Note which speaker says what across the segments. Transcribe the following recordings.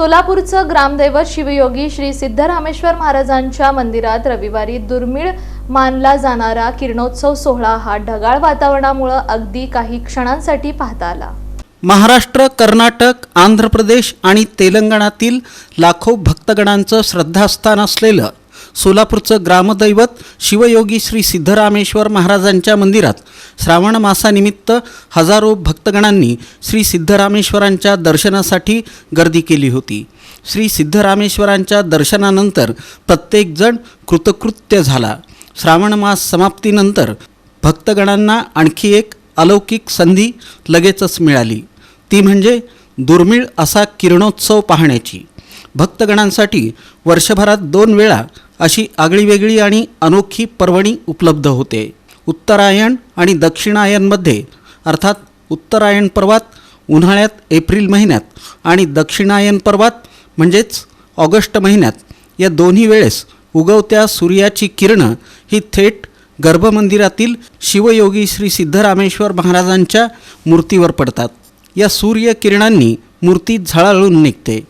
Speaker 1: सोलापूरचं ग्रामदैवत शिवयोगी श्री सिद्धरामेश्वर महाराजांच्या मंदिरात रविवारी दुर्मिळ मानला जाणारा किरणोत्सव सोहळा हा ढगाळ वातावरणामुळं अगदी काही क्षणांसाठी पाहता आला.
Speaker 2: महाराष्ट्र कर्नाटक आंध्र प्रदेश आणि तेलंगणातील लाखो भक्तगणांचं श्रद्धास्थान असलेलं सोलापूरचं ग्रामदैवत शिवयोगी श्री सिद्धरामेश्वर महाराजांच्या मंदिरात श्रावण मासानिमित्त हजारो भक्तगणांनी श्री सिद्धरामेश्वरांच्या दर्शनासाठी गर्दी केली होती. श्री सिद्धरामेश्वरांच्या दर्शनानंतर प्रत्येकजण कृतकृत्य झाला. श्रावण मास समाप्तीनंतर भक्तगणांना आणखी एक अलौकिक संधी लगेचच मिळाली. ती म्हणजे दुर्मिळ असा किरणोत्सव पाहण्याची. भक्तगणांसाठी वर्षभरात दोन वेळा अशी आगळीवेगळी आणि अनोखी पर्वणी उपलब्ध होते. उत्तरायण आणि दक्षिणायनमध्ये अर्थात उत्तरायण पर्वात उन्हाळ्यात एप्रिल महिन्यात आणि दक्षिणायन पर्वात म्हणजेच ऑगस्ट महिन्यात या दोन्ही वेळेस उगवत्या सूर्याची किरणं ही थेट गर्भमंदिरातील शिवयोगी श्री सिद्धरामेश्वर महाराजांच्या मूर्तीवर पडतात. या सूर्यकिरणांनी मूर्ती झळाळून निघते.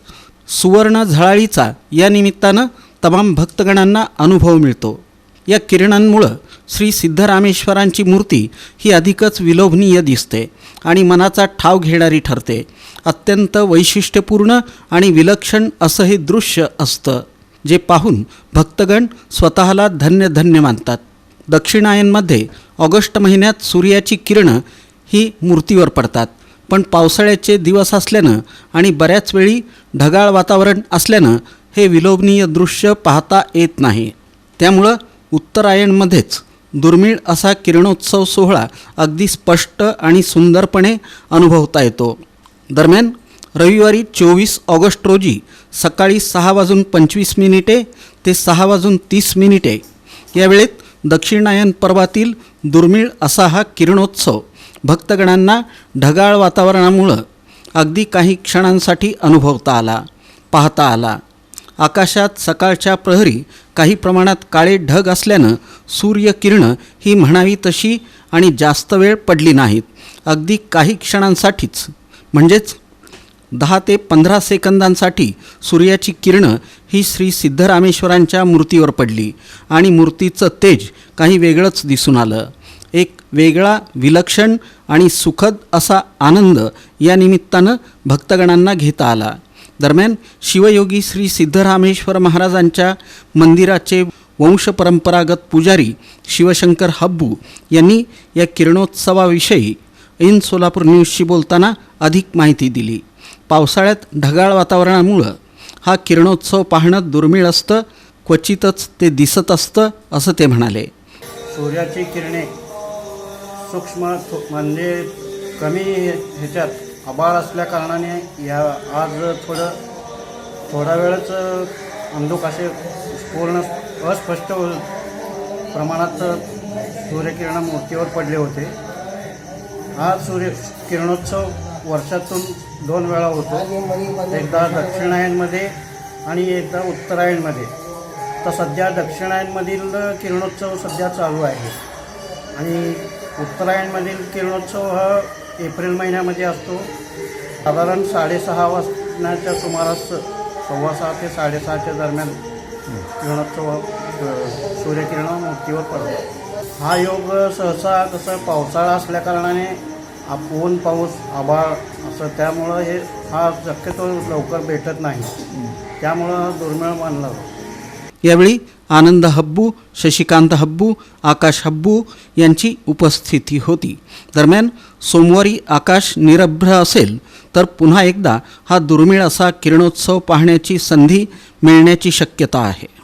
Speaker 2: सुवर्ण झळाळीचा या निमित्तानं तमाम भक्तगणांना अनुभव मिळतो. या किरणांमुळं श्री सिद्धरामेश्वरांची मूर्ती ही अधिकच विलोभनीय दिसते आणि मनाचा ठाव घेणारी ठरते. अत्यंत वैशिष्ट्यपूर्ण आणि विलक्षण असं हे दृश्य असतं जे पाहून भक्तगण स्वतःला धन्य धन्य मानतात. दक्षिणायनमध्ये ऑगस्ट महिन्यात सूर्याची किरणं ही मूर्तीवर पडतात पण पावसाळ्याचे दिवस असल्यानं आणि बऱ्याच वेळी ढगाळ वातावरण असल्यानं हे विलोभनीय दृश्य पाहता येत नाही. त्यामुळं उत्तरायणमध्येच दुर्मिळ असा किरणोत्सव सोहळा अगदी स्पष्ट आणि सुंदरपणे अनुभवता येतो. दरम्यान रविवारी चोवीस ऑगस्ट रोजी सकाळी सहा वाजून पंचवीस मिनिटे ते सहा वाजून तीस मिनिटे या वेळेत दक्षिणायन पर्वातील दुर्मिळ असा हा किरणोत्सव भक्तगणांना ढगाळ वातावरणामुळं अगदी काही क्षणांसाठी अनुभवता आला पाहता आला. आकाशात सकाळच्या प्रहरी काही प्रमाणात काळे ढग असल्यानं सूर्यकिरणं ही म्हणावी तशी आणि जास्त वेळ पडली नाहीत. अगदी काही क्षणांसाठीच. म्हणजेच दहा ते पंधरा सेकंदांसाठी सूर्याची किरणं ही श्री सिद्धरामेश्वरांच्या मूर्तीवर पडली आणि मूर्तीचं तेज काही वेगळंच दिसून आलं. एक वेगळा विलक्षण आणि सुखद असा आनंद या निमित्तानं भक्तगणांना घेता आला. दरम्यान शिवयोगी श्री सिद्धरामेश्वर महाराजांच्या मंदिराचे वंशपरंपरागत पुजारी शिवशंकर हब्बू यांनी या किरणोत्सवाविषयी इन सोलापूर न्यूजशी बोलताना अधिक माहिती दिली. पावसाळ्यात ढगाळ वातावरणामुळं हा किरणोत्सव पाहणं दुर्मिळ असतं क्वचितच ते दिसत असतं असं ते म्हणाले.
Speaker 3: सूर्याची किरणे सूक्ष्म म्हणजे कमी ह्याच्यात आबाळ असल्या कारणाने या आज थोडं थोडा वेळच अंधुक असे पूर्ण अस्पष्ट प्रमाणात सूर्यकिरण मूर्तीवर पडले होते. हा सूर्य किरणोत्सव वर्षातून दोन वेळा होतो. एकदा दक्षिणायनमध्ये आणि एकदा उत्तरायणमध्ये. तर सध्या दक्षिणायनमधील किरणोत्सव सध्या चालू आहे. आणि उत्तरायणमधील किरणोत्सव हा एप्रिल महिन्यामध्ये असतो. साधारण साडेसहा वाजण्याच्या सुमारास सव्वा सहा ते साडेसहाच्या दरम्यान किरणोत्सव सूर्यकिरण मूर्तीवर पडतो. हा योग सहसा कसं पावसाळा असल्याकारणाने आप- ऊन पाऊस आभाळ असं त्यामुळं हे हा शक्यतो लवकर भेटत नाही. त्यामुळं दुर्मिळ मानला जातो.
Speaker 2: यावेळी आनंद हब्बू शशिकांत हब्बू आकाश हब्बू यांची उपस्थिती होती. दरम्यान सोमवारी आकाश निरभ्र असेल तर पुन्हा एकदा हा दुर्मिळ असा किरणोत्सव पाहण्याची संधी मिळण्याची शक्यता आहे.